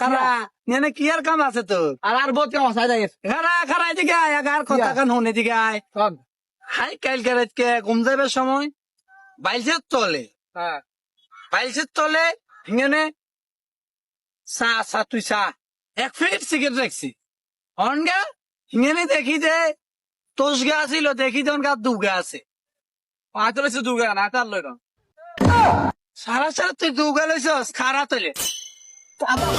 খারা এনে কি আর কাম আছে তো আর আর বহুত কাম আছে? যাই খারা খারা এদিকে আয় আগার কথা কান হন এদিকে আয়। হাই কাল কে ঘুম যাবে সময়। বাইলসের তলে। হ্যাঁ বাইলসের তলে হিঙেনে? চা চা তুই চা। এক ফিট সিগারেট রাখছি অনগা হিঙেনে দেখি যে তোষ গা ছিল দেখি যে অনগা দুগা আছে। পাঁচ লইছে দুগা না তার লই সারা সারা তুই দুগা লইছস খারা তলে। আবার